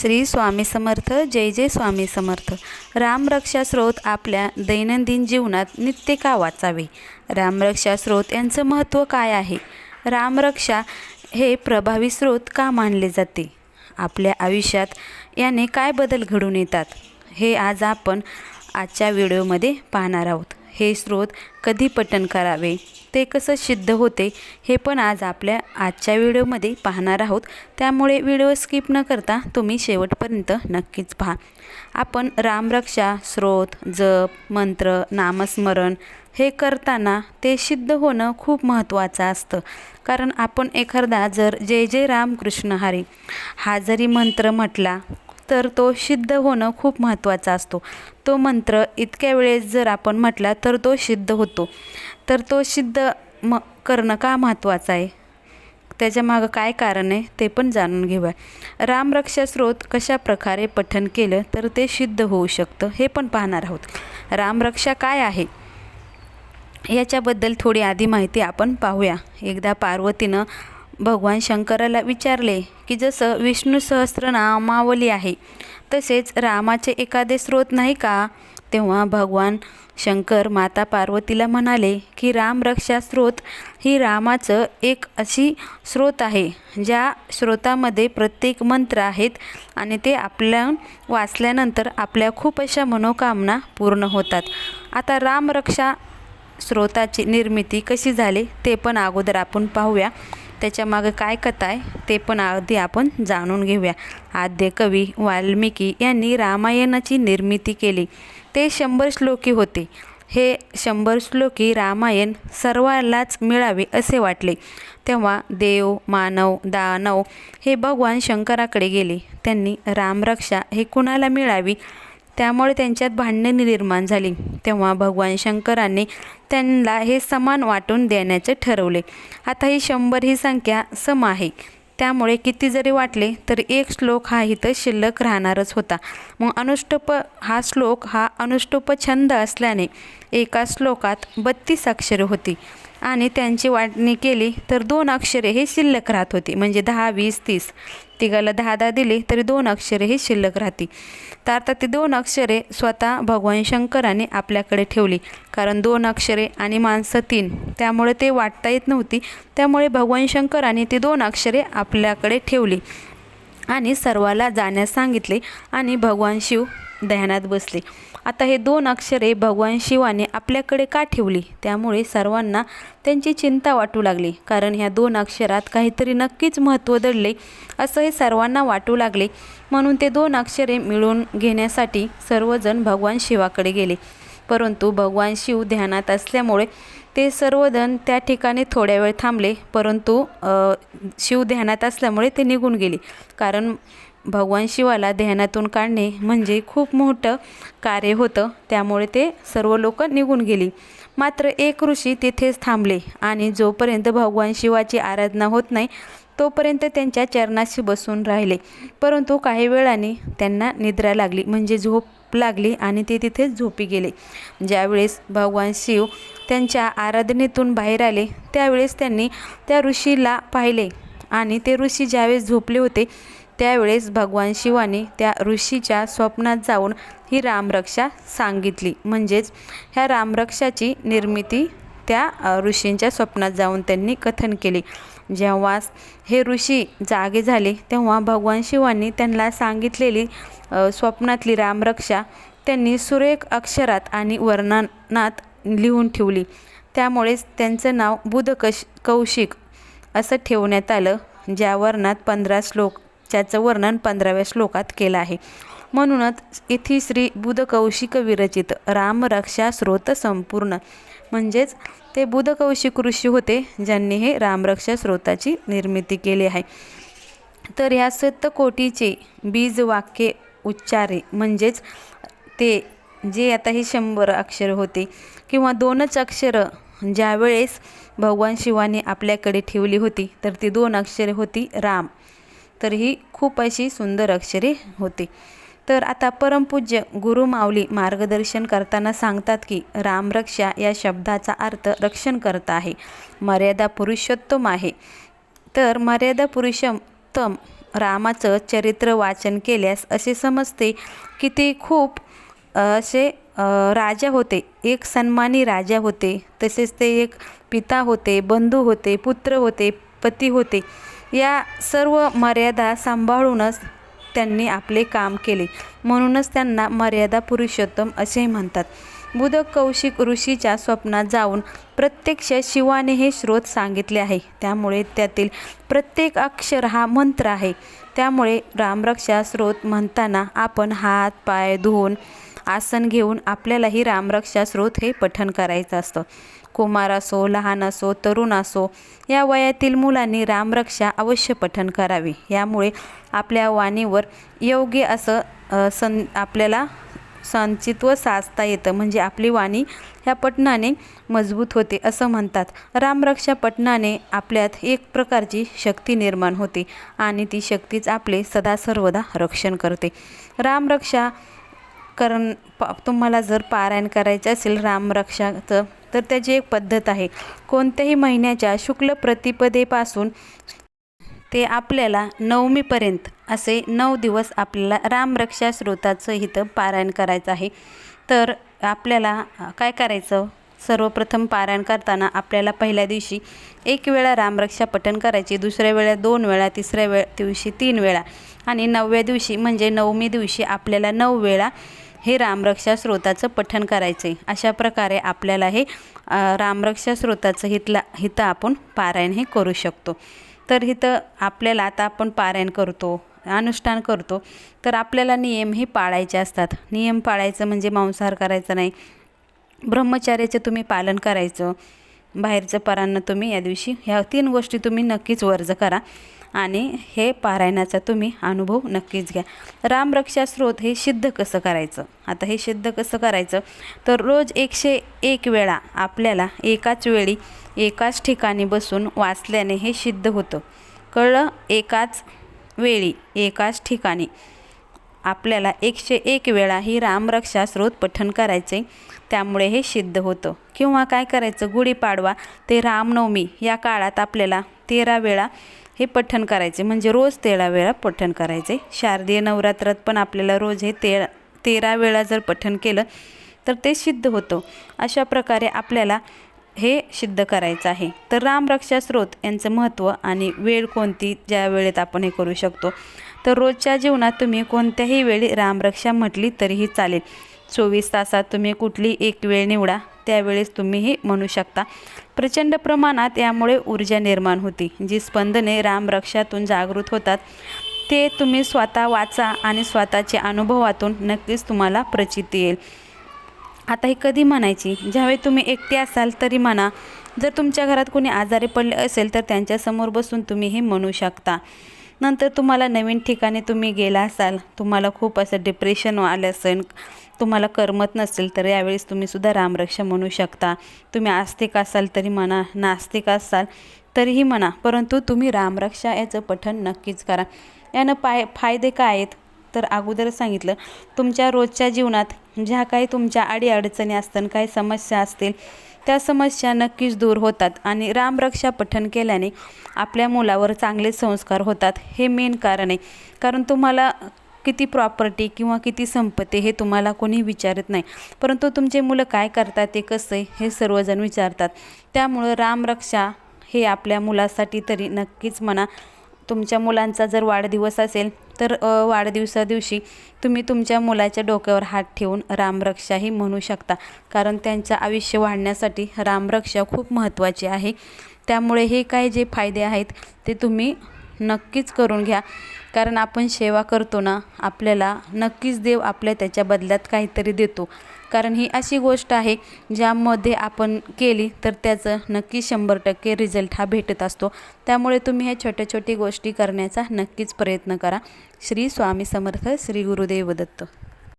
श्री स्वामी समर्थ जय जय स्वामी समर्थ. रामरक्षा स्रोत आपल्या दैनंदिन जीवनात नित्य का वाचावे? रामरक्षा स्रोत यांचं महत्त्व काय आहे? रामरक्षा हे प्रभावी स्रोत का मानले जाते? आपल्या आयुष्यात याने काय बदल घडून येतात? हे आज आपण आजच्या व्हिडिओमध्ये पाहणार आहोत. हे स्रोत कधी पठण करावे? ते कसं सिद्ध होते हे पण आज आपल्या आजच्या व्हिडिओमध्ये पाहणार आहोत. त्यामुळे व्हिडिओ स्किप न करता तुम्ही शेवटपर्यंत नक्कीच पहा. आपण रामरक्षा स्रोत जप मंत्र नामस्मरण हे करताना ते सिद्ध होणं खूप महत्त्वाचं असतं. कारण आपण एखादा जर जय जय रामकृष्ण हरी हा जरी मंत्र म्हटला तर तो सिद्ध होणं खूप महत्त्वाचा असतो. तो मंत्र इतक्या वेळेस जर आपण म्हटला तर तो सिद्ध होतो. तर तो सिद्ध म करणं का महत्त्वाचं आहे? त्याच्यामागं काय कारण आहे ते पण जाणून घेऊया. रामरक्षा स्रोत कशा प्रकारे पठन केलं तर ते सिद्ध होऊ शकतं हे पण पाहणार आहोत. रामरक्षा काय आहे? याच्याबद्दल थोडी आधी माहिती आपण पाहूया. एकदा पार्वतीनं भगवान शंकराला विचारले की जसं विष्णू सहस्रनामावली आहे तसेच रामाचे एखादे स्रोत नाही का? तेव्हा भगवान शंकर माता पार्वतीला म्हणाले की रामरक्षा स्रोत ही रामाचं एक अशी स्रोत आहे ज्या स्रोतामध्ये प्रत्येक मंत्र आहेत आणि ते आपल्या वाचल्यानंतर आपल्या खूप अशा मनोकामना पूर्ण होतात. आता रामरक्षा स्रोताची निर्मिती कशी झाली ते पण अगोदर आपण पाहूया. त्याच्यामागं काय कथा आहे ते पण आधी आपण जाणून घेऊया. आद्य कवी वाल्मिकी यांनी रामायणाची निर्मिती केली. ते शंभर श्लोकी होते. हे शंभर श्लोकी रामायण सर्वांनाच मिळावे असे वाटले. तेव्हा देव मानव दानव हे भगवान शंकराकडे गेले. त्यांनी रामरक्षा हे कुणाला मिळावी? त्यामुळे त्यांच्यात भांडणे निर्माण झाली. तेव्हा भगवान शंकरांनी त्यांना हे समान वाटून देण्याचे ठरवले. आता ही शंभर ही संख्या सम आहे. त्यामुळे किती जरी वाटले तरी एक श्लोक हा इथं शिल्लक राहणारच होता. मग अनुष्टुप हा श्लोक हा अनुष्टुप छंद असल्याने एका श्लोकात बत्तीस अक्षरे होती. आणि त्यांची वाटणी केली तर दोन अक्षरे हे शिल्लक राहत होती. म्हणजे दहा वीस तीस. तिघाला दहा दहा दिले तरी दोन अक्षरे हे शिल्लक राहती. तर आता ती दोन अक्षरे स्वतः भगवान शंकराने आपल्याकडे ठेवली. कारण दोन अक्षरे आणि माणसं तीन. त्यामुळे ते वाटता येत नव्हती. त्यामुळे भगवान शंकराने ती दोन अक्षरे आपल्याकडे ठेवली. आणि सर्वाला जाण्यास सांगितले आणि भगवान शिव ध्यानात बसले. आता हे दोन अक्षरे भगवान शिवाने आपल्याकडे का ठेवली? त्यामुळे सर्वांना त्यांची चिंता वाटू लागली. कारण ह्या दोन अक्षरात काहीतरी नक्कीच महत्त्व दडले असं हे सर्वांना वाटू लागले. म्हणून ते दोन अक्षरे मिळवून घेण्यासाठी सर्वजण भगवान शिवाकडे गेले. परंतु भगवान शिव ध्यानात असल्यामुळे ते सर्वजण त्या ठिकाणी थोड्या वेळ थांबले. परंतु शिव ध्यानात असल्यामुळे ते निघून गेले. कारण भगवान शिवाला ध्यानातून काढणे म्हणजे खूप मोठं कार्य होतं. त्यामुळे ते सर्व लोक निघून गेली. मात्र एक ऋषी तिथेच थांबले आणि जोपर्यंत भगवान शिवाची आराधना होत नाही तोपर्यंत त्यांच्या चरणाशी बसून राहिले. परंतु काही वेळाने त्यांना निद्रा लागली म्हणजे झोप लागली आणि ते तिथेच झोपी गेले. ज्यावेळेस भगवान शिव त्यांच्या आराधनेतून बाहेर आले त्यावेळेस त्यांनी त्या ऋषीला पाहिले आणि ते ऋषी ज्यावेळेस झोपले होते त्यावेळेस भगवान शिवाने त्या ऋषीच्या स्वप्नात जाऊन ही रामरक्षा सांगितली. म्हणजेच ह्या रामरक्षाची निर्मिती त्या ऋषींच्या स्वप्नात जाऊन त्यांनी कथन केले. जेव्हा हे ऋषी जागे झाले तेव्हा भगवान शिवांनी त्यांना सांगितलेली स्वप्नातली रामरक्षा त्यांनी सुरेख अक्षरात आणि वर्णनात लिहून ठेवली. त्यामुळेच त्यांचं नाव बुधकश कौशिक असं ठेवण्यात आलं ज्या वर्णात पंधरा श्लोक ज्याचं वर्णन पंधराव्या श्लोकात केलं आहे. म्हणूनच इथे श्री बुधकौशिक विरचित रामरक्षा स्रोत संपूर्ण. म्हणजेच ते बुधकौशिक ऋषी होते ज्यांनी हे रामरक्षा स्रोताची निर्मिती केली आहे. तर ह्या सत्तकोटीचे बीज वाक्य उच्चारे म्हणजेच ते जे आता हे शंभर अक्षर होते किंवा दोनच अक्षरं ज्यावेळेस भगवान शिवाने आपल्याकडे ठेवली होती तर ती दोन अक्षरे होती राम. तर ही खूप अशी सुंदर अक्षरे होती. तर आता परमपूज्य गुरु माऊली मार्गदर्शन करताना सांगतात की रामरक्षा या शब्दाचा अर्थ रक्षण करता आहे. मर्यादा पुरुषोत्तम आहे. तर मर्यादा पुरुषोत्तम रामाचं चरित्र वाचन केल्यास असे समजते की ते खूप असे राजा होते. एक सन्मानी राजा होते. तसेच ते एक पिता होते बंधू होते पुत्र होते पती होते. या सर्व मर्यादा सांभाळूनच त्यांनी आपले काम केले. म्हणूनच त्यांना मर्यादा पुरुषोत्तम असे म्हणतात. बुध कौशिक ऋषीच्या स्वप्नात जाऊन प्रत्यक्ष शिवाने हे स्रोत सांगितले आहे. त्यामुळे त्यातील प्रत्येक अक्षर हा मंत्र आहे. त्यामुळे रामरक्षा स्रोत म्हणताना आपण हात पाय धुवून आसन घेऊन आपल्यालाही रामरक्षा स्रोत हे पठण करायचं असतं. कुमार असो लहान असो तरुण असो या वयातील मुलांनी रामरक्षा अवश्य पठण करावी. यामुळे आपल्या वाणीवर योग्य असं सं आपल्याला संचित्व साचता येतं. म्हणजे आपली वाणी ह्या पठणाने मजबूत होते असं म्हणतात. रामरक्षा पठणाने आपल्यात एक प्रकारची शक्ती निर्माण होते आणि ती शक्तीच आपले सदा सर्वदा रक्षण करते. रामरक्षा करण प तुम्हाला जर पारायण करायचं असेल रामरक्षाचं तर त्याची एक पद्धत आहे. कोणत्याही महिन्याच्या शुक्ल प्रतिपदेपासून ते आपल्याला नवमीपर्यंत असे नऊ दिवस आपल्याला रामरक्षा स्रोताचं इथं पारायण करायचं आहे. तर आपल्याला काय करायचं? सर्वप्रथम पारायण करताना आपल्याला पहिल्या दिवशी एक वेळा रामरक्षा पठण करायची दुसऱ्या वेळा दोन वेळा तिसऱ्या वेळ दिवशी तीन वेळा आणि नवव्या दिवशी म्हणजे नवमी दिवशी आपल्याला नऊ वेळा हे रामरक्षा स्रोताचं पठण करायचं आहे अशा प्रकारे आपल्याला हे रामरक्षा स्रोताचं हितला हितं आपण पारायण हे करू शकतो. तर हिथं आपल्याला आता आपण पारायण करतो अनुष्ठान करतो तर आपल्याला नियम हे पाळायचे असतात. नियम पाळायचं म्हणजे मांसाहार करायचा नाही. ब्रह्मचार्याचं तुम्ही पालन करायचं. बाहेरचं परांना तुम्ही या दिवशी ह्या तीन गोष्टी तुम्ही नक्कीच वर्ज करा. आणि हे पारायणाचा तुम्ही अनुभव नक्कीच घ्या. रामरक्षा स्रोत हे सिद्ध कसं करायचं? आता हे सिद्ध कसं करायचं? तर रोज एकशे एक वेळा आपल्याला एकाच वेळी एकाच ठिकाणी बसून वाचल्याने हे सिद्ध होतं. कळलं? एकाच वेळी एकाच ठिकाणी. आपल्याला एकशे एक वेळा ही रामरक्षा स्रोत पठण करायचे त्यामुळे हे सिद्ध होतं. किंवा काय करायचं? गुढीपाडवा ते रामनवमी या काळात आपल्याला तेरा वेळा हे पठण करायचे. म्हणजे रोज तेरा वेळा पठण करायचे. शारदीय नवरात्रात पण आपल्याला रोज हे तेरा तेरा वेळा जर पठण केलं तर ते सिद्ध होतं. अशा प्रकारे आपल्याला हे सिद्ध करायचं आहे. तर रामरक्षा स्रोत यांचं महत्त्व आणि वेळ कोणती ज्या वेळेत आपण हे करू शकतो. तर रोजच्या जीवनात तुम्ही कोणत्याही वेळी रामरक्षा म्हटली तरीही चालेल. चोवीस तासात तुम्ही कुठली एक वेळ निवडा. त्यावेळेस तुम्ही हे म्हणू शकता. प्रचंड प्रमाणात यामुळे ऊर्जा निर्माण होती. जी स्पंदने रामरक्षातून जागृत होतात ते तुम्ही स्वतः वाचा आणि स्वतःच्या अनुभवातून नक्कीच तुम्हाला प्रचिती येईल. आता ही कधी म्हणायची? ज्यावेळी तुम्ही एकटे असाल तरी म्हणा. जर तुमच्या घरात कोणी आजारी पडले असेल तर त्यांच्यासमोर बसून तुम्ही हे म्हणू शकता. नंतर तुम्हाला नवीन ठिकाणी तुम्ही गेला असाल. तुम्हाला खूप असं डिप्रेशन आलं असेल. तुम्हाला करमत नसेल तर यावेळेस तुम्ही सुद्धा रामरक्षा म्हणू शकता. तुम्ही आस्तिक असाल तरी म्हणा नास्तिक असाल तरीही म्हणा. परंतु तुम्ही रामरक्षा याचं पठण नक्कीच करा. यानं पाय फायदे काय आहेत? तर अगोदर सांगितलं तुमच्या रोजच्या जीवनात ज्या काही तुमच्या अडीअडचणी असतात काही समस्या असतील त्या समस्या नक्कीच दूर होतात. आणि रामरक्षा पठण केल्याने आपल्या मुलावर चांगले संस्कार होतात हे मेन कारण आहे. कारण तुम्हाला किती प्रॉपर्टी किंवा किती संपत्ती हे तुम्हाला कोणी विचारत नाही. परंतु तुमचे मुलं काय करतात ते कसं आहे हे सर्वजण विचारतात. त्यामुळं रामरक्षा हे आपल्या मुलासाठी तरी नक्कीच म्हणा. तुमच्या मुलांचा जर वाढदिवस असेल तर वाढदिवसा दिवशी तुम्ही तुमच्या मुलाच्या डोक्यावर हात ठेवून रामरक्षाही म्हणू शकता. कारण त्यांचं आयुष्य वाढण्यासाठी रामरक्षा खूप महत्त्वाची आहे. त्यामुळे हे काय जे फायदे आहेत ते तुम्ही नक्कीच करून घ्या. कारण आपण सेवा करतो ना आपल्याला नक्कीच देव आपल्या त्याच्या बदल्यात काहीतरी देतो. कारण ही अशी गोष्ट आहे ज्यामध्ये आपण केली तर त्याचं नक्की शंभर टक्के रिझल्ट हा भेटत असतो. त्यामुळे तुम्ही ह्या छोट्या छोटी गोष्टी करण्याचा नक्कीच प्रयत्न करा. श्री स्वामी समर्थ श्री गुरुदेव दत्त.